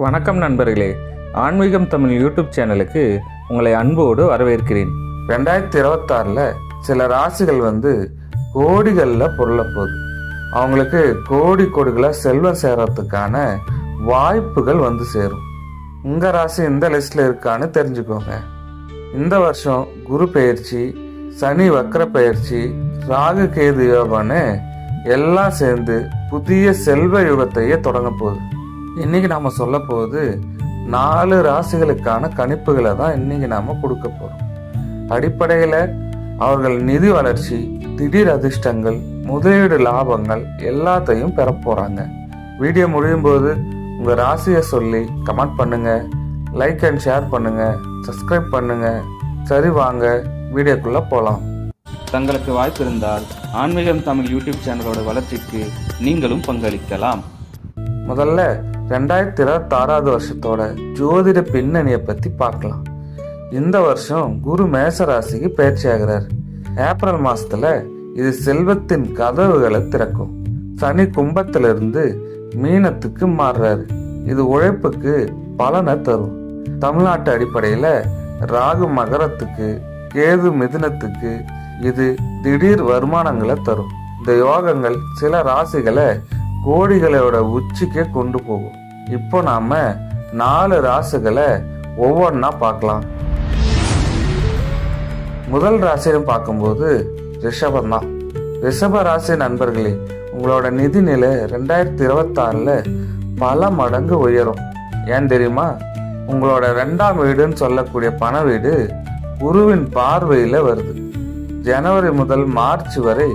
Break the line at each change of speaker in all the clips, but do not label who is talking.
வணக்கம் நண்பர்களே. ஆன்மீகம் தமிழ் யூடியூப் சேனலுக்கு உங்களை அன்போடு வரவேற்கிறேன். ரெண்டாயிரத்தி இருபத்தாறில் சில ராசிகள் வந்து கோடிகளில் பொருள போகுது. அவங்களுக்கு கோடி கோடிகளில் செல்வம் சேர்கிறதுக்கான வாய்ப்புகள் வந்து சேரும். உங்கள் ராசி இந்த லிஸ்ட்டில் இருக்கான்னு தெரிஞ்சுக்கோங்க. இந்த வருஷம் குரு பெயர்ச்சி சனி வக்கர பெயர்ச்சி ராகு கேது யோகான்னு எல்லாம் சேர்ந்து புதிய செல்வ யுகத்தையே தொடங்க போகுது. இன்னைக்கு நாம சொல்ல போகுது நாலு ராசிகளுக்கான கணிப்புகளை தான் இன்னைக்கு நாம கொடுக்க போறோம். அடிப்படையில அவர்கள் நிதி வளர்ச்சி திடீர் அதிர்ஷ்டங்கள் முதலீடு லாபங்கள் எல்லாத்தையும் பெற போறாங்க. வீடியோ முடியும் போது உங்க ராசியை சொல்லி கமெண்ட் பண்ணுங்க லைக் அண்ட் ஷேர் பண்ணுங்க சப்ஸ்கிரைப் பண்ணுங்க. சரி வாங்க வீடியோக்குள்ள போலாம். தங்களுக்கு வாய்ப்பு இருந்தால் ஆன்மீகம் தமிழ் யூடியூப் சேனலோட வளர்ச்சிக்கு நீங்களும் பங்களிக்கலாம். முதல்ல ரெண்டாயிரத்தி இருபத்தி ஆறாவது வருஷத்தோட ஜோதிட பின்னணியை பத்தி பார்க்கலாம். இந்த வருஷம் குரு மேச ராசிக்கு பயிற்சி ஆகிறார் ஏப்ரல் மாசத்துல இது செல்வத்தின் கதவுகளை திறக்கும். சனி கும்பத்திலிருந்து மீனத்துக்கு மாறுறாரு. இது உழைப்புக்கு பலனை தரும். தமிழ்நாட்டு அடிப்படையில ராகு மகரத்துக்கு கேது மிதுனத்துக்கு இது திடீர் வருமானங்களை தரும். இந்த யோகங்கள் சில ராசிகளை கோடிகளோட உச்சிக்கே கொண்டு போகும். இப்போ நாம நாலு ராசுகளை ஒவ்வொன்றா பார்க்கலாம். முதல் ராசின்னு பார்க்கும்போது ரிஷபம் தான் ரிஷப ராசி நண்பர்களே உங்களோட நிதிநிலை ரெண்டாயிரத்தி இருபத்தாறில் பல மடங்கு உயரும். ஏன் தெரியுமா? உங்களோட ரெண்டாம் வீடுன்னு சொல்லக்கூடிய பண வீடு குருவின் பார்வையில் வருது. ஜனவரி முதல் மார்ச் வரை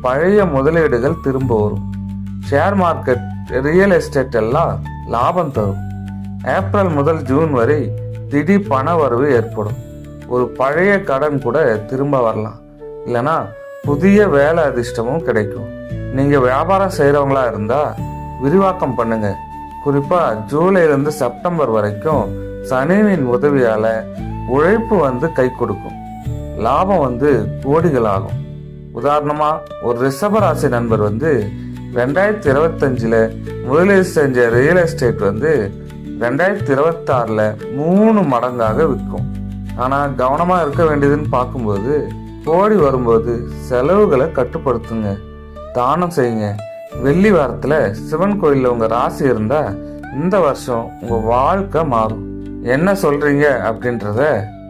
பழைய முதலீடுகள் திரும்ப வரும். ஷேர் மார்க்கெட் ரியல் எஸ்டேட் எல்லாம் லாபம் தரும். ஏப்ரல் முதல் ஜூன் வரை திடீர் பண வரவு ஏற்படும். ஒரு பழைய கடன் கூட திரும்ப வரலாம். இல்லைனா புதிய வேலை அதிர்ஷ்டமும் கிடைக்கும். நீங்கள் வியாபாரம் செய்கிறவங்களா இருந்தால் விரிவாக்கம் பண்ணுங்க. குறிப்பாக ஜூலைலேருந்து செப்டம்பர் வரைக்கும் சனிவின் உதவியால் உழைப்பு வந்து கை கொடுக்கும். லாபம் வந்து கோடிகள் ஆகும் உதாரணமாக ஒரு ரிஷபராசி நண்பர் வந்து ரெண்டாயிரத்தி இருபத்தஞ்சில் முதலீடு செஞ்ச ரியல் எஸ்டேட் வந்து ரெண்டாயிரத்தி இருபத்தாறில் மூணு மடங்காக விற்கும். ஆனால் கவனமாக இருக்க வேண்டியதுன்னு பார்க்கும்போது கோடி வரும்போது செலவுகளை கட்டுப்படுத்துங்க. தானம் செய்யுங்க. வெள்ளி வாரத்தில் சிவன் கோயிலில் உங்கள் ராசி இருந்தால் இந்த வருஷம் உங்கள் வாழ்க்கை மாறும். என்ன சொல்கிறீங்க அப்படின்றத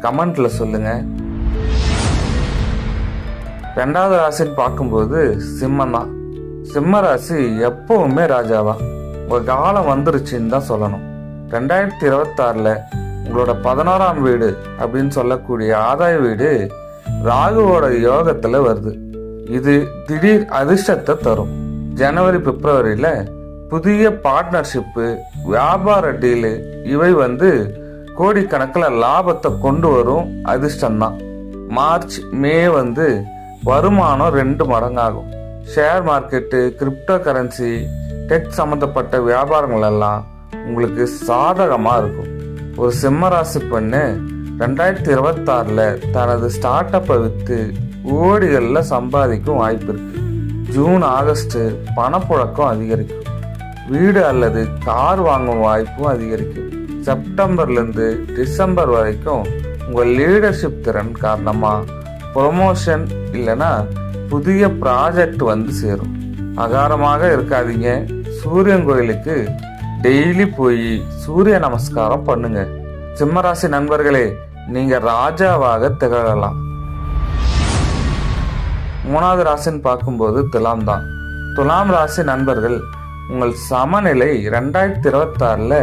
கமெண்டில் சொல்லுங்கள் ரெண்டாவது ராசின்னு பார்க்கும்போது சிம்மம் தான் சிம்மராசி எப்பவுமே ராஜாவா? உங்கள் காலம் வந்துருச்சுன்னு தான் சொல்லணும். ரெண்டாயிரத்தி இருபத்தாறில் உங்களோட பதினோராம் வீடு அப்படின்னு சொல்லக்கூடிய ஆதாய வீடு ராகுவோட யோகத்தில் வருது. இது திடீர் அதிர்ஷ்டத்தை தரும். ஜனவரி பிப்ரவரியில் புதிய பார்ட்னர்ஷிப்பு வியாபார டீலு இவை வந்து கோடிக்கணக்கில் லாபத்தை கொண்டு வரும் அதிர்ஷ்டம்தான். மார்ச் மே வந்து வருமானம் ரெண்டு மடங்காகும். Share market crypto currency tech சம்மந்தப்பட்ட வியாபாரங்கள் எல்லாம் உங்களுக்கு சாதகமாக இருக்கும். ஒரு சிம்மராசி பெண்ணு ரெண்டாயிரத்தி இருபத்தாறில் தனது ஸ்டார்ட் அப்பை விற்று கோடிகளில் சம்பாதிக்கும் வாய்ப்பு இருக்கு. ஜூன் ஆகஸ்ட் பணப்புழக்கம் அதிகரிக்கும். வீடு அல்லது கார் வாங்கும் வாய்ப்பும் அதிகரிக்கும். செப்டம்பர்லேருந்து டிசம்பர் வரைக்கும் உங்கள் லீடர்ஷிப் திறன் காரணமாக ப்ரொமோஷன் இல்லைன்னா புதிய ப்ராஜெக்ட் வந்து சேரும். அகாரமாக இருக்காதீங்க. சூரியன் கோயிலுக்கு டெய்லி போய் சூரிய நமஸ்காரம் பண்ணுங்க. சிம்மராசி நண்பர்களே நீங்க ராஜாவாக திகழலாம். மூணாவது ராசின்னு பார்க்கும்போது துலாம் தான். துலாம் ராசி நண்பர்கள் உங்கள் சமநிலை ரெண்டாயிரத்தி இருபத்தாறில்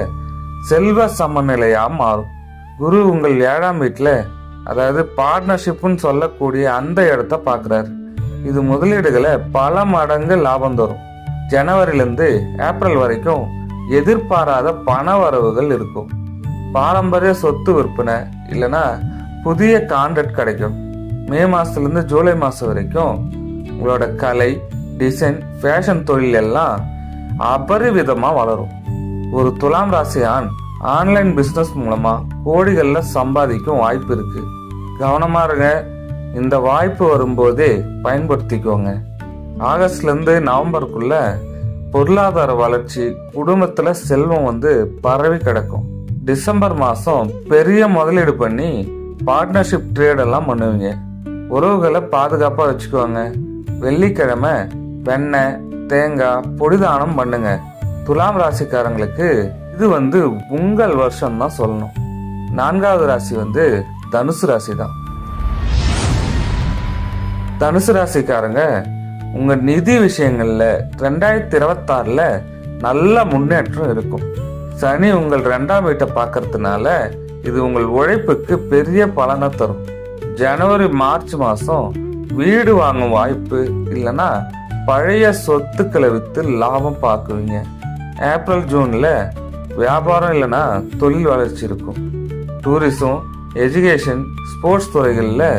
செல்வ சமநிலையாக மாறும். குரு உங்கள் ஏழாம் வீட்டில் அதாவது பார்ட்னர்ஷிப்புன்னு சொல்லக்கூடிய அந்த இடத்த பார்க்குறாரு. இது முதலீடுகளை பல மடங்கு லாபம் தரும். ஜனவரிலேருந்து ஏப்ரல் வரைக்கும் எதிர்பாராத பண வரவுகள் இருக்கும். பாரம்பரிய சொத்து விற்பனை இல்லைன்னா புதிய கான்ட்ராக்ட் கிடைக்கும். மே மாசத்துலேருந்து ஜூலை மாதம் வரைக்கும் உங்களோட கலை டிசைன் ஃபேஷன் தொழில் எல்லாம் அபரிவிதமாக வளரும். ஒரு துலாம் ராசி ஆண் ஆன்லைன் பிஸ்னஸ் மூலமாக கோடிகளில் சம்பாதிக்கும் வாய்ப்பு இருக்குது கவனமாக இருங்க. இந்த வாய்ப்பு வரும்போதே பயன்படுத்திக்கோங்க. ஆகஸ்ட்லேருந்து நவம்பருக்குள்ள பொருளாதார வளர்ச்சி குடும்பத்தில் செல்வம் வந்து பரவி கிடக்கும். டிசம்பர் மாதம் பெரிய முதலீடு பண்ணி பார்ட்னர்ஷிப் ட்ரேடெல்லாம் பண்ணுவீங்க. உறவுகளை பாதுகாப்பாக வச்சுக்குவாங்க வெள்ளிக்கிழமை வெண்ணெய் தேங்காய் பொடிதானம் பண்ணுங்க. துலாம் ராசிக்காரங்களுக்கு இது வந்து உங்கள் வருஷம் தான் சொல்லணும். நான்காவது ராசி வந்து தனுசு ராசி தான் தனுசு ராசிக்காரங்க உங்கள் நிதி விஷயங்களில் ரெண்டாயிரத்தி இருபத்தாறில் நல்ல முன்னேற்றம் இருக்கும். சனி உங்கள் ரெண்டாம் வீட்டை பார்க்கறதுனால இது உங்கள் உழைப்புக்கு பெரிய பலனை தரும். ஜனவரி மார்ச் மாதம் வீடு வாங்கும் வாய்ப்பு இல்லைன்னா பழைய சொத்துக்களை விற்று லாபம் பார்க்குவீங்க. ஏப்ரல் ஜூனில் வியாபாரம் இல்லைன்னா தொழில் வளர்ச்சி இருக்கும். டூரிசம் எஜுகேஷன் ஸ்போர்ட்ஸ் துறைகளில்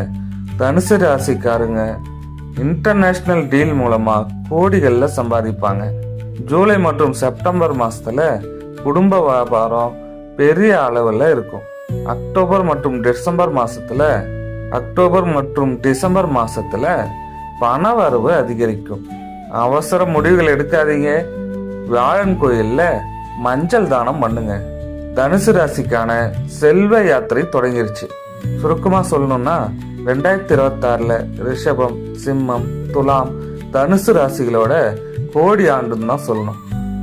தனுசு ராசிக்காரங்க இன்டர்நேஷ்னல் டீல் மூலமா கோடிகள்ல சம்பாதிப்பாங்க. ஜூலை மற்றும் செப்டம்பர் மாசத்துல குடும்ப வியாபாரம் பெரிய அளவில் இருக்கும். அக்டோபர் மற்றும் டிசம்பர் மாசத்துல அக்டோபர் மற்றும் டிசம்பர் மாசத்துல பண வரவு அதிகரிக்கும். அவசர முடிவுகள் எடுக்காதீங்க. வியாழன் கோயில்ல மஞ்சள் தானம் பண்ணுங்க. தனுசு ராசிக்கான செல்வ யாத்திரை தொடங்கிருச்சு. சுருக்கமா சொல்லணும்னா ரெண்டாயிரத்தி இருபத்தாறுல ரிஷபம் சிம்மம் துலாம் தனுசு ராசிகளோட கோடி ஆண்டுன்னு தான் சொல்லணும்.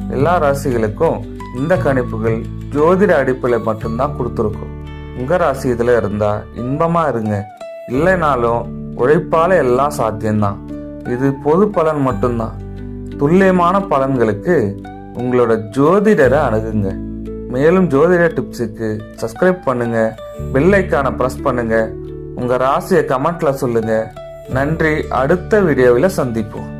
எல்லா ராசிகளுக்கும் இந்த கணிப்புகள் ஜோதிட அடிப்படையில் மட்டும்தான் கொடுத்துருக்கும். உங்க ராசி இதுல இருந்தால் இன்பமா இருங்க. இல்லைனாலும் உழைப்பால எல்லாம் சாத்தியம்தான். இது பொது பலன் மட்டும்தான். துல்லியமான பலன்களுக்கு உங்களோட ஜோதிடரை அணுகுங்க. மேலும் ஜோதிட டிப்ஸுக்கு சப்ஸ்கிரைப் பண்ணுங்க. பெல் ஐக்கானை ப்ரெஸ் பண்ணுங்க. உங்க ராசியை கமெண்ட்ல சொல்லுங்க. நன்றி. அடுத்த வீடியோவில் சந்திப்போம்.